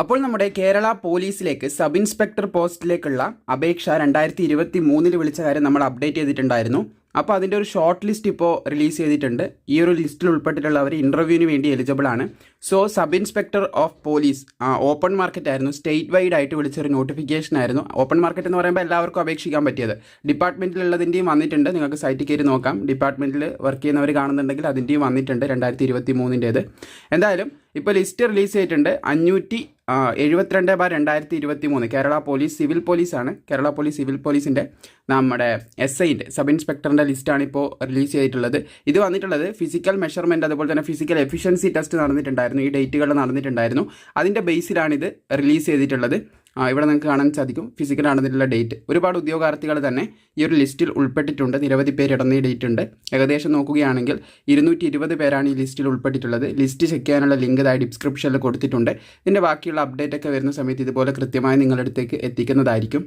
അപ്പോൾ നമ്മുടെ കേരള പോലീസിലേക്ക് സബ് ഇൻസ്പെക്ടർ പോസ്റ്റിലേക്കുള്ള അപേക്ഷ രണ്ടായിരത്തി ഇരുപത്തി മൂന്നിൽ വിളിച്ച കാര്യം നമ്മൾ അപ്ഡേറ്റ് ചെയ്തിട്ടുണ്ടായിരുന്നു. അപ്പോൾ അതിന്റെ ഒരു ഷോർട്ട് ലിസ്റ്റ് ഇപ്പോൾ റിലീസ് ചെയ്തിട്ടുണ്ട്. ഈ ഒരു ലിസ്റ്റിൽ ഉൾപ്പെട്ടിട്ടുള്ളവർ ഇന്റർവ്യൂവിന് വേണ്ടി എലിജിബിൾ ആണ്. So sub inspector of police open market ആയിരുന്നു. സ്റ്റേറ്റ് വൈഡ് ആയിട്ട് വിളിച്ചൊരു നോട്ടിഫിക്കേഷൻ ആയിരുന്നു. ഓപ്പൺ മാർക്കറ്റ് എന്ന് പറയുമ്പോൾ എല്ലാവർക്കും അപേക്ഷിക്കാൻ പറ്റിയത്. ഡിപ്പാർട്ട്മെന്റിലുള്ളതിന്റെയും വന്നിട്ടുണ്ട്. നിങ്ങൾക്ക് സൈറ്റിൽ കയറി നോക്കാം. ഡിപ്പാർട്ട്മെന്റിൽ വർക്ക് ചെയ്യുന്നവർ കാണുന്നുണ്ടെങ്കിൽ അതിന്റെയും വന്നിട്ടുണ്ട് രണ്ടായിരത്തി ഇരുപത്തി മൂന്നിന്റേത് എന്തായാലും ഇപ്പോൾ ലിസ്റ്റ് റിലീസ് ചെയ്തിട്ടുണ്ട്. അഞ്ഞൂറ്റി എഴുപത്തിരണ്ട് ബാർ രണ്ടായിരത്തി ഇരുപത്തി മൂന്ന് കേരള പോലീസ് സിവിൽ പോലീസാണ്. കേരള പോലീസ് സിവിൽ പോലീസിന്റെ നമ്മുടെ എസ് ഐന്റെ സബ് ഇൻസ്പെക്ടറിന്റെ ലിസ്റ്റാണ് ഇപ്പോൾ റിലീസ് ചെയ്തിട്ടുള്ളത്. ഇത് വന്നിട്ടുള്ളത് ഫിസിക്കൽ മെഷർമെന്റ് അതുപോലെ തന്നെ ഫിസിക്കൽ എഫിഷ്യൻസി ടെസ്റ്റ് നടന്നിട്ടുണ്ടായിരുന്നു. ഈ ഡേറ്റുകൾ നടന്നിട്ടുണ്ടായിരുന്നു. അതിന്റെ ഇത് റിലീസ് ചെയ്തിട്ടുള്ളത്. ഇവിടെ നിങ്ങൾക്ക് കാണാൻ സാധിക്കും. ഫിസിക്കൽ ആണെന്നുള്ള ഡേറ്റ് ഒരുപാട് ഉദ്യോഗാർത്ഥികൾ തന്നെ ഈ ഒരു ലിസ്റ്റിൽ ഉൾപ്പെട്ടിട്ടുണ്ട്. നിരവധി പേര് ഇടന്ന ഡേറ്റ് ഏകദേശം നോക്കുകയാണെങ്കിൽ ഇരുന്നൂറ്റി ഇരുപത് പേരാണ് ഈ ലിസ്റ്റിൽ ഉൾപ്പെട്ടിട്ടുള്ളത്. ലിസ്റ്റ് ചെക്ക് ചെയ്യാനുള്ള ലിങ്ക് ഇതായി ഡിസ്ക്രിപ്ഷനിൽ കൊടുത്തിട്ടുണ്ട്. ഇതിന്റെ ബാക്കിയുള്ള അപ്ഡേറ്റ് ഒക്കെ വരുന്ന സമയത്ത് ഇതുപോലെ കൃത്യമായി നിങ്ങളുടെ അടുത്തേക്ക് എത്തിക്കുന്നതായിരിക്കും.